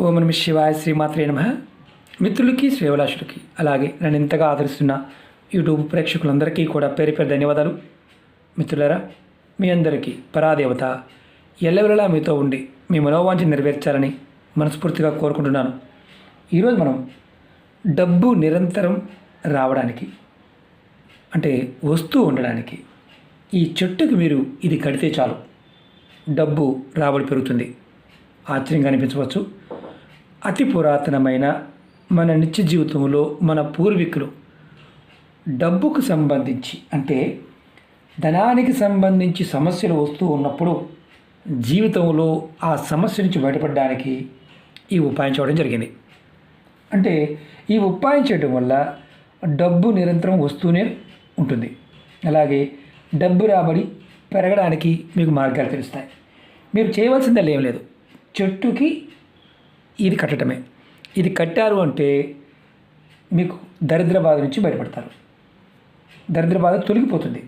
ఓం నమ శివాయ శ్రీమాత్రే నమ. మిత్రులకి శ్రేవలాషులకి అలాగే నన్ను ఇంతగా ఆదరిస్తున్న యూట్యూబ్ ప్రేక్షకులందరికీ కూడా పేరు పేరు ధన్యవాదాలు. మిత్రులరా మీ అందరికీ పరాదేవత ఎల్లవెల్లలా మీతో ఉండి మీ మనోవాంఛ నెరవేర్చాలని మనస్ఫూర్తిగా కోరుకుంటున్నాను. ఈరోజు మనం డబ్బు నిరంతరం రావడానికి అంటే వస్తూ ఉండడానికి ఈ చెట్టుకి మీరు ఇది కడితే చాలు. డబ్బు రాబడి పెరుగుతుంది. ఆశ్చర్యంగా అనిపించవచ్చు. అతి పురాతనమైన మన నిత్య జీవితంలో మన పూర్వీకులు డబ్బుకు సంబంధించి అంటే ధనానికి సంబంధించి సమస్యలు వస్తూ ఉన్నప్పుడు జీవితంలో ఆ సమస్య నుంచి బయటపడడానికి ఈ ఉపాయం చేయడం జరిగింది. అంటే ఈ ఉపాయం చేయడం వల్ల డబ్బు నిరంతరం వస్తూనే ఉంటుంది. అలాగే డబ్బు రాబడి పెరగడానికి మీకు మార్గాలు తెలుస్తాయి. మీరు చేయవలసింది ఏం లేదు. చెట్టుకి ఇది కట్టడమే. ఇది కట్టారు అంటే మీకు దరిద్ర బాధ నుంచి బయటపడతారు. దరిద్ర బాధ తొలగిపోతుంది.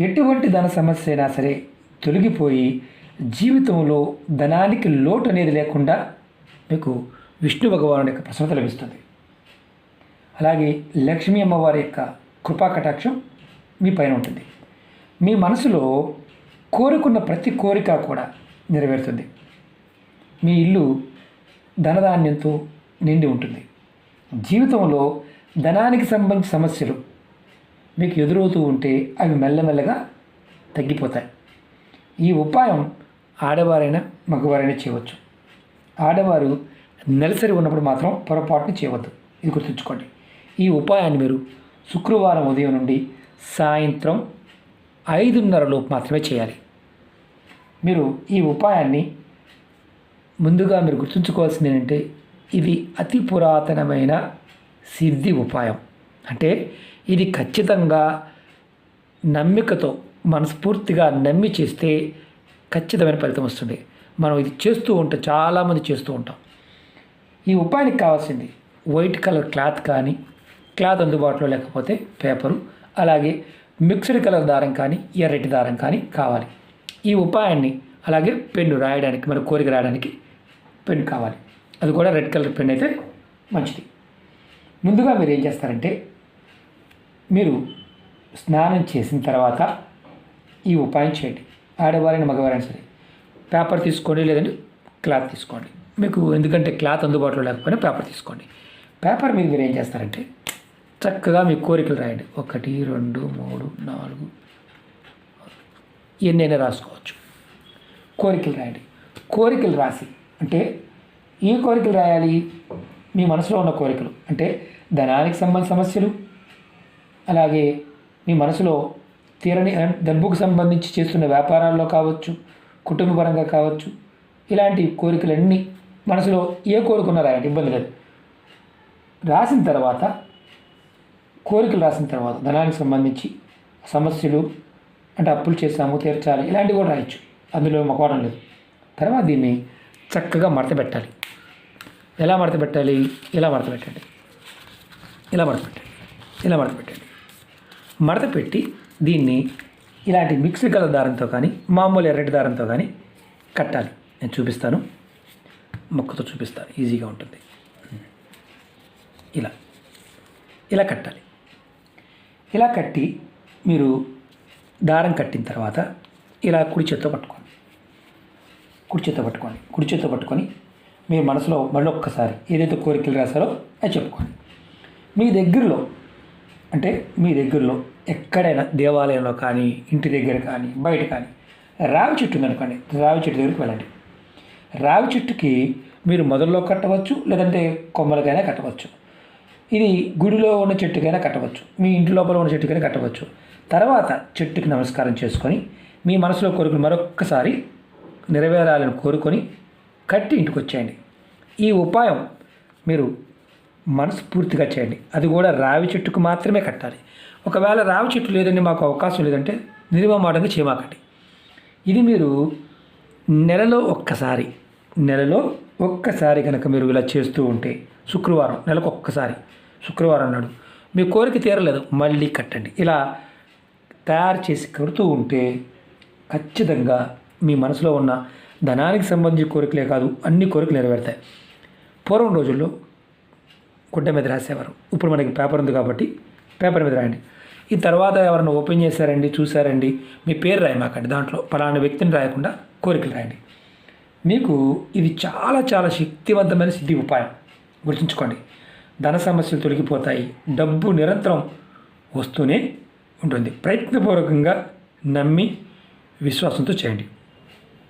ఎటువంటి ధన సమస్య అయినా సరే తొలగిపోయి జీవితంలో ధనానికి లోటు అనేది లేకుండా మీకు విష్ణు భగవానుడి యొక్క ప్రసన్నత లభిస్తుంది. అలాగే లక్ష్మీ అమ్మవారి యొక్క కృపా కటాక్షం మీ పైన ఉంటుంది. మీ మనసులో కోరుకున్న ప్రతి కోరిక కూడా నెరవేరుతుంది. మీ ఇల్లు ధనధాన్యంతో నిండి ఉంటుంది. జీవితంలో ధనానికి సంబంధించిన సమస్యలు మీకు ఎదురవుతూ ఉంటే అవి మెల్లమెల్లగా తగ్గిపోతాయి. ఈ ఉపాయం ఆడవారైనా మగవారైనా చేయవచ్చు. ఆడవారు నెలసరి ఉన్నప్పుడు మాత్రం పొరపాటుని చేయవద్దు. ఇది గుర్తుంచుకోండి. ఈ ఉపాయాన్ని మీరు శుక్రవారం ఉదయం నుండి సాయంత్రం ఐదున్నర లోపు మాత్రమే చేయాలి. మీరు ఈ ఉపాయాన్ని ముందుగా మీరు గుర్తుంచుకోవాల్సింది ఏంటంటే ఇది అతి పురాతనమైన సిద్ధి ఉపాయం. అంటే ఇది ఖచ్చితంగా నమ్మికతో మనస్ఫూర్తిగా నమ్మి చేస్తే ఖచ్చితమైన ఫలితం వస్తుంది. మనం ఇది చేస్తూ ఉంటాం చాలామంది చేస్తూ ఉంటాం. ఈ ఉపాయానికి కావాల్సింది వైట్ కలర్ క్లాత్ కానీ క్లాత్ అందుబాటులో లేకపోతే పేపరు అలాగే మిక్స్డ్ కలర్ దారం కానీ ఎర్రటి దారం కానీ కావాలి. ఈ ఉపాయాన్ని అలాగే పెన్ను రాయడానికి మన కోరిక రాయడానికి పెన్ కావాలి. అది కూడా రెడ్ కలర్ పెన్ అయితే మంచిది. ముందుగా మీరు ఏం చేస్తారంటే మీరు స్నానం చేసిన తర్వాత ఈ ఉపాయం చేయండి. ఆడవారైనా మగవారైనా సరే పేపర్ తీసుకోండి లేదంటే క్లాత్ తీసుకోండి. మీకు ఎందుకంటే క్లాత్ అందుబాటులో లేకపోయినా పేపర్ తీసుకోండి. పేపర్ మీద మీరు ఏం చేస్తారంటే చక్కగా మీ కోరికలు రాయండి. ఒకటి రెండు మూడు నాలుగు ఎన్నైనా రాసుకోవచ్చు. కోరికలు రాయండి. కోరికలు రాసి అంటే ఏ కోరికలు రాయాలి? మీ మనసులో ఉన్న కోరికలు. అంటే ధనానికి సంబంధించిన సమస్యలు అలాగే మీ మనసులో తీరని డబ్బుకు సంబంధించి చేస్తున్న వ్యాపారాల్లో కావచ్చు కుటుంబపరంగా కావచ్చు ఇలాంటి కోరికలన్నీ మనసులో ఏ కోరుకున్నా రాయండి ఇబ్బంది లేదు. రాసిన తర్వాత కోరికలు రాసిన తర్వాత ధనానికి సంబంధించి సమస్యలు అంటే అప్పులు చేసాము తీర్చాలి ఇలాంటివి కూడా రాయొచ్చు. అందులో మొక్కవడం లేదు. తర్వాత దీన్ని చక్కగా మడత పెట్టాలి. ఎలా మడత పెట్టాలి? ఇలా మడత పెట్టండి. ఇలా మడత పెట్టండి. ఇలా మడత పెట్టండి. మడత పెట్టి దీన్ని ఇలాంటి మిక్స్డ్ కలర్ దారంతో కానీ మామూలు ఎర్రటి దారంతో కానీ కట్టాలి. నేను చూపిస్తాను. మొక్కతో చూపిస్తాను. ఈజీగా ఉంటుంది. ఇలా. ఇలా కట్టాలి. ఇలా కట్టి మీరు దారం కట్టిన తర్వాత ఇలా కుడి చేత్తో పట్టుకోండి. కుడి పట్టుకోండి. కుడి పట్టుకొని మీ మనసులో మళ్ళీ ఒక్కసారి ఏదైతే కోరికలు రాశారో అది చెప్పుకోండి. మీ దగ్గరలో అంటే మీ దగ్గరలో ఎక్కడైనా దేవాలయంలో కానీ ఇంటి దగ్గర కానీ బయట కానీ రావి చెట్టు ఉందనుకోండి రావి చెట్టు దగ్గరికి వెళ్ళండి. రావి చెట్టుకి మీరు మొదల్లో కట్టవచ్చు లేదంటే కొమ్మలకైనా కట్టవచ్చు. ఇది గుడిలో ఉన్న చెట్టుకైనా కట్టవచ్చు మీ ఇంటి లోపల ఉన్న చెట్టుకైనా కట్టవచ్చు. తర్వాత చెట్టుకి నమస్కారం చేసుకొని మీ మనసులో కోరికలు మరొక్కసారి నెరవేరాలని కోరుకొని కట్టి ఇంటికి వచ్చేయండి. ఈ ఉపాయం మీరు మనస్ఫూర్తిగా చేయండి. అది కూడా రావి చెట్టుకు మాత్రమే కట్టాలి. ఒకవేళ రావి చెట్టు లేదండి మాకు అవకాశం లేదంటే నిర్మమాటంగా చేయమాకండి ఇది మీరు నెలలో ఒక్కసారి నెలలో ఒక్కసారి కనుక మీరు ఇలా చేస్తూ ఉంటే శుక్రవారం నెలకు ఒక్కసారి శుక్రవారం నాడు మీ కోరిక తీరలేదు మళ్ళీ కట్టండి. ఇలా తయారు చేసి కడుతూ ఉంటే ఖచ్చితంగా మీ మనసులో ఉన్న ధనానికి సంబంధించిన కోరికలే కాదు అన్ని కోరికలు నెరవేరుతాయి. పూర్వం రోజుల్లో గుడ్డ మీద రాసేవారు. ఇప్పుడు మనకి పేపర్ ఉంది కాబట్టి పేపర్ మీద రాయండి. ఈ తర్వాత ఎవరైనా ఓపెన్ చేశారండి చూశారండి మీ పేరు రాయమాకండి. దాంట్లో పలానా వ్యక్తిని రాయకుండా కోరికలు రాయండి. మీకు ఇది చాలా చాలా శక్తివంతమైన సిద్ధి ఉపాయం. గుర్తుంచుకోండి. ధన సమస్యలు తొలగిపోతాయి. డబ్బు నిరంతరం వస్తూనే ఉంటుంది. ప్రయత్నపూర్వకంగా నమ్మి విశ్వాసంతో చేయండి.